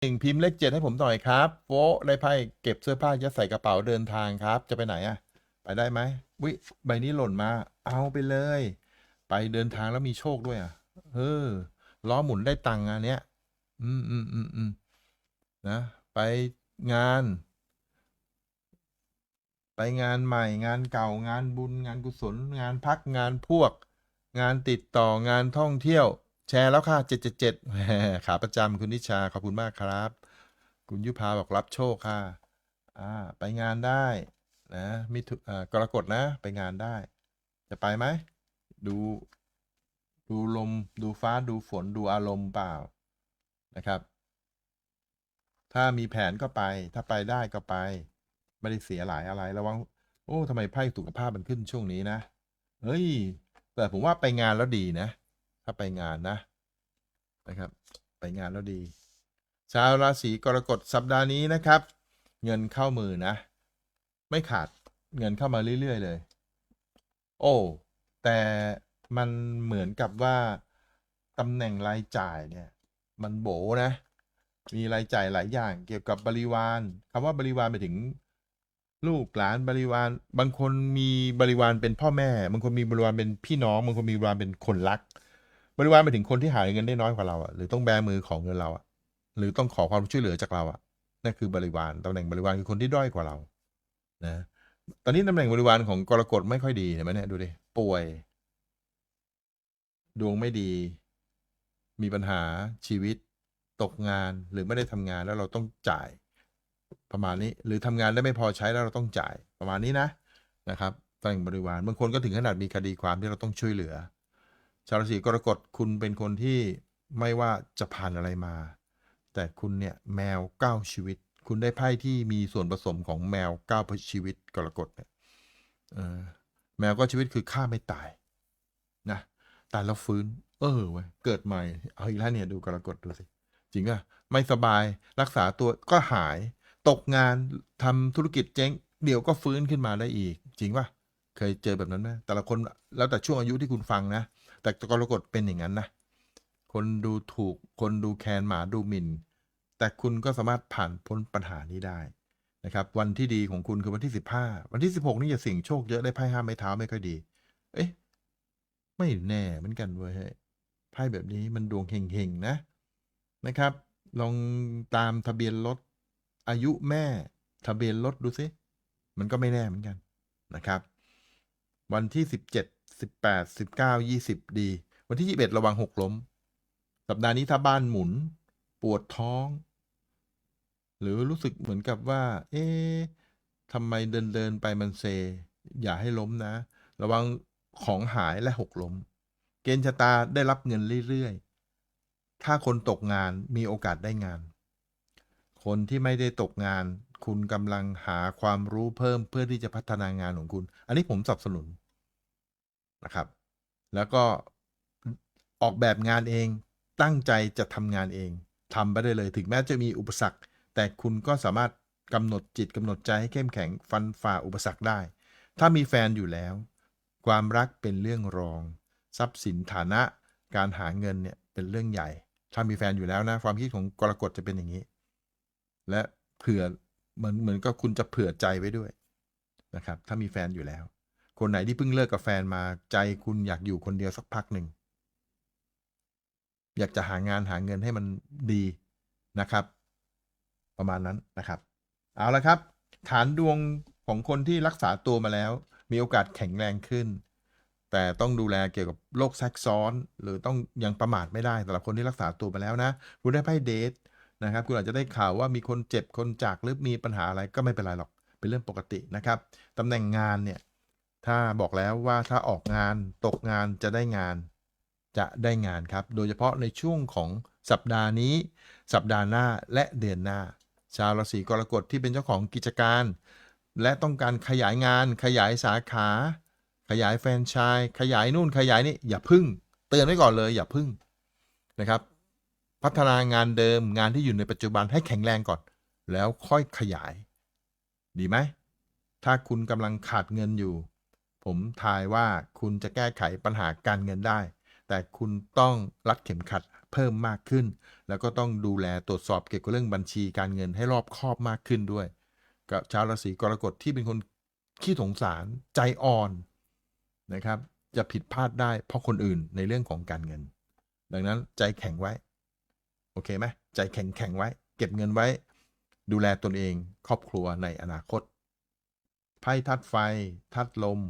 หนึ่งพิมพ์เลขเจ็ดให้ผมหน่อยครับโว้ได้ไพ่เก็บเสื้อผ้ายัดใส่กระเป๋าเดินทางครับ จะไปไหนอะไปได้ไหมวิใบนี้หล่นมา เอาไปเลย ไปเดินทางแล้วมีโชคด้วยอะเออล้อหมุนได้ตังค์อันเนี้ย อืมอืมอืมอืมนะ ไปงาน ไปงานใหม่ งานเก่างานบุญงานกุศล งานพักงานพวก งานติดต่องานท่องเที่ยว แชร์แล้วค่ะเจ็ดเจ็ดเจ็ดขาประจำคุณนิชา ขอบคุณมากครับ คุณยุพาบอกรับโชคค่ะ อ่า ไปงานได้นะมิถุอ่ากรกฎนะ ไปงานได้ จะไปไหม ดู ดูลม ดูฟ้า ดูฝน ดูอารมณ์เปล่า นะครับ ถ้ามีแผนก็ไป ถ้าไปได้ก็ไป ไม่ได้เสียหลายอะไร ระวัง โอ้ทำไมไพ่สุขภาพมันขึ้นช่วงนี้นะ เฮ้ย แต่ผมว่าไปงานแล้วดีนะ ถ้าไปงานนะนะครับ ไปงานแล้วดี ชาวราศีกรกฎสัปดาห์นี้นะครับ เงินเข้ามือนะ ไม่ขาดเงินเข้ามาเรื่อยๆเลย โอ้แต่มันเหมือนกับว่าตำแหน่งรายจ่ายเนี่ย มันโบนะ มีรายจ่ายหลายอย่างเกี่ยวกับบริวารคำว่าบริวารไปถึงลูกหลานบริวาร บางคนมีบริวารเป็นพ่อแม่ บางคนมีบริวารเป็นพี่น้อง บางคนมีบริวารเป็นคนรัก บริวารไปถึงคนที่หาเงินได้น้อยกว่าเราอะหรือต้องแบมือของเงินเราอะหรือต้องขอความช่วยเหลือจากเราอะนั่นคือบริวารตำแหน่งบริวารคือคนที่ด้อยกว่าเรา นะ ตอนนี้ตำแหน่งบริวารของกรกฎไม่ค่อยดีเห็นไหมเนี่ยดูดิป่วย ดวงไม่ดี มีปัญหาชีวิต ตกงานหรือไม่ได้ทำงานแล้วเราต้องจ่าย ประมาณนี้ หรือทำงานได้ไม่พอใช้แล้วเราต้องจ่ายประมาณนี้นะนะครับตำแหน่งบริวารบางคนก็ถึงขนาดมีคดีความที่เราต้องช่วยเหลือ ชาวราศีกรกฎคุณเป็นคนที่ไม่ว่าจะผ่านอะไรมา แต่คุณเนี่ยแมวเก้าชีวิต คุณได้ไพ่ที่มีส่วนผสมของแมวเก้าชีวิตกรกฎเนี่ยเออแมวก็ชีวิตคือฆ่าไม่ตายนะตายแล้วฟื้น เออเว้ยเกิดใหม่เอาอีกแล้วเนี่ยดูกรกฎดูสิจริงอะไม่สบายรักษาตัวก็หาย ตกงานทำธุรกิจเจ๊ง เดี๋ยวก็ฟื้นขึ้นมาได้อีก จริงป่ะเคยเจอแบบนั้นไหมแต่ละคนแล้วแต่ช่วงอายุที่คุณฟังนะ แต่กรกฎเป็นอย่างนั้นนะ คนดูถูก คนดูแคลนหมาดูหมิ่น แต่คุณก็สามารถผ่านพ้นปัญหานี้ได้นะครับ วันที่ดีของคุณคือวันที่15วันที่16นี่จะเสิ่งโชคเยอะได้ไพ่ห้าไม้เท้าไม่ค่อยดี เอ๊ะ ไม่แน่เหมือนกันเว้ยไพ่แบบนี้มันดวงเฮงๆนะนะครับ ลองตามทะเบียนรถอายุแม่ ทะเบียนรถดูซิ มันก็ไม่แน่เหมือนกันนะครับ วันที่17 18 19 20ดี สิบแปดสิบเก้ายี่สิบดี วันที่21ระวังหกล้ม สัปดาห์นี้ถ้าบ้านหมุน ปวดท้อง หรือรู้สึกเหมือนกับว่า เอ๊ะทำไมเดินเดินไปมันเซ อย่าให้ล้มนะ ระวังของหายและหกล้ม เกณฑ์ชะตาได้รับเงินเรื่อยๆ ถ้าคนตกงานมีโอกาสได้งาน คนที่ไม่ได้ตกงาน คุณกำลังหาความรู้เพิ่มเพื่อที่จะพัฒนางานของคุณ อันนี้ผมสนับสนุน นะครับ แล้วก็ออกแบบงานเองตั้งใจจะทำงานเองทำไปได้เลย ถึงแม้จะมีอุปสรรค แต่คุณก็สามารถกำหนดจิตกำหนดใจให้เข้มแข็งฟันฝ่าอุปสรรคได้ ถ้ามีแฟนอยู่แล้ว ความรักเป็นเรื่องรอง ทรัพย์สินฐานะ การหาเงินเนี่ยเป็นเรื่องใหญ่ ถ้ามีแฟนอยู่แล้วนะ ความคิดของกรกฎจะเป็นอย่างนี้ และเผื่อเหมือนเหมือนก็คุณจะเผื่อใจไว้ด้วยนะครับ ถ้ามีแฟนอยู่แล้ว คนไหนที่เพิ่งเลิกกับแฟนมาใจคุณอยากอยู่คนเดียวสักพักหนึ่ง อยากจะหางานหาเงินให้มันดีนะครับ ประมาณนั้นนะครับ เอาละครับ ฐานดวงของคนที่รักษาตัวมาแล้ว มีโอกาสแข็งแรงขึ้น แต่ต้องดูแลเกี่ยวกับโรคแทรกซ้อน หรือต้องยังประมาทไม่ได้สำหรับคนที่รักษาตัวมาแล้วนะ คุณได้ไพ่เดทนะครับ คุณอาจจะได้ข่าวว่ามีคนเจ็บคนจากหรือมีปัญหาอะไรก็ไม่เป็นไรหรอกเป็นเรื่องปกตินะครับตำแหน่งงานเนี่ย ถ้าบอกแล้วว่าถ้าออกงานตกงานจะได้งาน จะได้งานครับ โดยเฉพาะในช่วงของสัปดาห์นี้ สัปดาห์หน้าและเดือนหน้า ชาวราศีกรกฎที่เป็นเจ้าของกิจการ และต้องการขยายงาน ขยายสาขา ขยายแฟรนไชส์ขยายนู่นขยายนี่อย่าพึ่ง เตือนไว้ก่อนเลย อย่าพึ่งนะครับ พัฒนางานเดิมงานที่อยู่ในปัจจุบันให้แข็งแรงก่อน แล้วค่อยขยาย ดีไหมถ้าคุณกำลังขาดเงินอยู่ ผมทายว่าคุณจะแก้ไขปัญหาการเงินได้ แต่คุณต้องรัดเข็มขัดเพิ่มมากขึ้น แล้วก็ต้องดูแลตรวจสอบเกี่ยวกับเรื่องบัญชีการเงินให้รอบคอบมากขึ้นด้วย กับชาวราศีกรกฎที่เป็นคนขี้สงสารใจอ่อนนะครับ จะผิดพลาดได้เพราะคนอื่นในเรื่องของการเงิน ดังนั้นใจแข็งไว้ โอเคไหมใจแข็งแข็งไว้ เก็บเงินไว้ ดูแลตนเองครอบครัวในอนาคตไพ่ทัดไฟทัดลม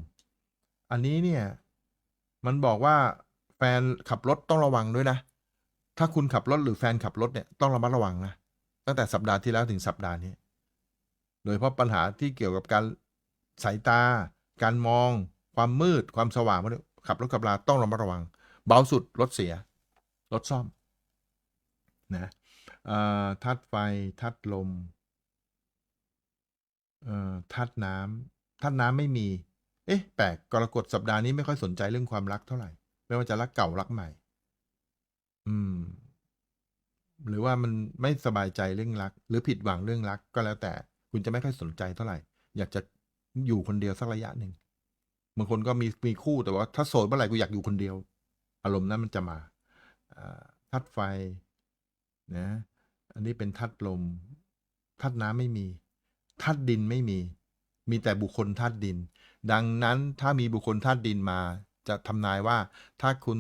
อันนี้เนี่ย มันบอกว่าแฟนขับรถต้องระวังด้วยนะ ถ้าคุณขับรถหรือแฟนขับรถเนี่ยต้องระมัดระวังนะ ตั้งแต่สัปดาห์ที่แล้วถึงสัปดาห์นี้ โดยเฉพาะปัญหาที่เกี่ยวกับการสายตา การมอง ความมืด ความสว่างขับรถขับราต้องระมัดระวัง เบาสุดรถเสีย รถซ่อม นะทัดไฟ ทัดลมทัดน้ำทัดน้ำไม่มี เอ๊ะแปลกกรกฎสัปดาห์นี้ไม่ค่อยสนใจเรื่องความรักเท่าไหร่ ไม่ว่าจะรักเก่ารักใหม่ อืม หรือว่ามันไม่สบายใจเรื่องรัก หรือผิดหวังเรื่องรัก ก็แล้วแต่ คุณจะไม่ค่อยสนใจเท่าไหร่ อยากจะอยู่คนเดียวสักระยะหนึ่งบางคนก็มีมีคู่แต่ว่า ถ้าโสดเมื่อไหร่กูอยากอยู่คนเดียว อารมณ์นั้นมันจะมาทัดไฟนะ อันนี้เป็นทัดลมทัดน้ำไม่มีทัดดินไม่มี มีแต่บุคคลธาตุดิน ดังนั้นถ้ามีบุคคลธาตุดินมา จะทำนายว่า ถ้าคุณ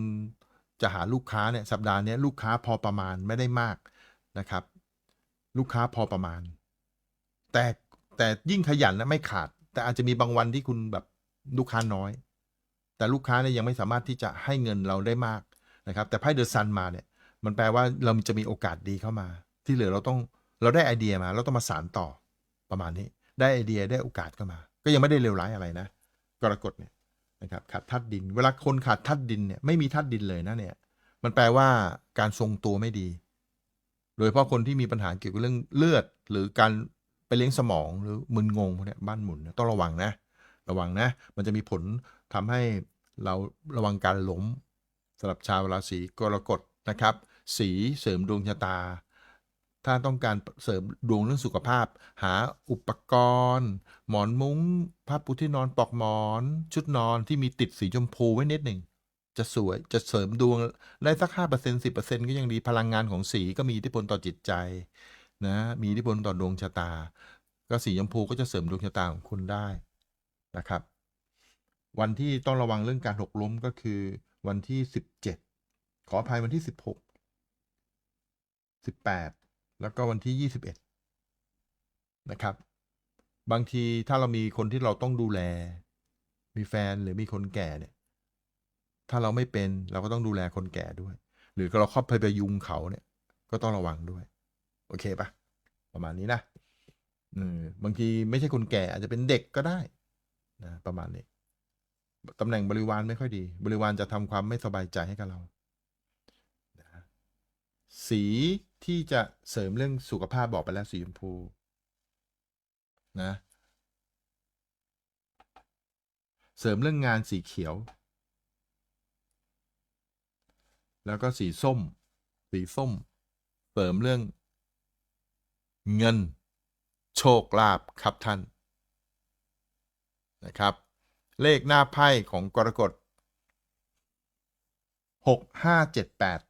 จะหาลูกค้าเนี่ยสัปดาห์นี้ลูกค้าพอประมาณไม่ได้มากนะครับ ลูกค้าพอประมาณ แต่แต่ยิ่งขยันนะไม่ขาด แต่อาจจะมีบางวันที่คุณแบบลูกค้าน้อย แต่ลูกค้าเนี่ยยังไม่สามารถที่จะให้เงินเราได้มากนะครับ แต่ไพ่เดอะซันมาเนี่ย มันแปลว่าเราจะมีโอกาสดีเข้ามา ที่เหลือเราต้องเราได้ไอเดียมา เราต้องมาสานต่อประมาณนี้ ได้ไอเดียได้โอกาสเข้ามา ก็ยังไม่ได้เลวร้ายอะไรนะ กรกฎเนี่ยนะครับขาดธาตุดิน เวลาคนขาดธาตุดินเนี่ยไม่มีธาตุดินเลยนะเนี่ย มันแปลว่าการทรงตัวไม่ดี โดยเฉพาะคนที่มีปัญหาเกี่ยวกับเรื่องเลือด หรือการไปเลี้ยงสมองหรือมึนงงพวกนี้บ้านหมุนต้องระวังนะ ระวังนะ มันจะมีผลทำให้เราระวังการล้มสำหรับชาวราศีกรกฎนะครับ สีเสริมดวงชะตา ถ้าต้องการเสริมดวงเรื่องสุขภาพ หาอุปกรณ์ หมอนมุง้งผ้าปูที่นอนปลอกหมอน ชุดนอนที่มีติดสีชมพูไว้นิดหนึ่งจะสวยจะเสริมดวงได้สักห้าเปอร์เซ็นสิบเปอร์เซ็นก็ยังดีพลังงานของสีก็มีอิทธิพลต่อจิตใจนะมีอิทธิพลต่อดวงชะตา ก็สีชมพูก็จะเสริมดวงชะตาของคุณได้นะครับ วันที่ต้องระวังเรื่องการหกล้มก็คือวันที่สิบเจ็ดขออภัยวันที่สิบหกสิบแปด แล้วก็วันที่ยี่สิบเอ็ดนะครับ บางทีถ้าเรามีคนที่เราต้องดูแล มีแฟนหรือมีคนแก่เนี่ย ถ้าเราไม่เป็นเราก็ต้องดูแลคนแก่ด้วย หรือเราครอบไปไปยุงเขาเนี่ย ก็ต้องระวังด้วย โอเคปะประมาณนี้นะเออบางทีไม่ใช่คนแก่อาจจะเป็นเด็กก็ได้นะประมาณนี้ตำแหน่งบริวารไม่ค่อยดี บริวารจะทำความไม่สบายใจให้กับเรา สีที่จะเสริมเรื่องสุขภาพบอกไปแล้วสีชมพูนะเสริมเรื่องงานสีเขียว แล้วก็สีส้ม สีส้ม เสริมเรื่อง เงิน โชคลาภครับท่านนะครับ เลขหน้าไพ่ของกรกฎหกห้าเจ็ดแปด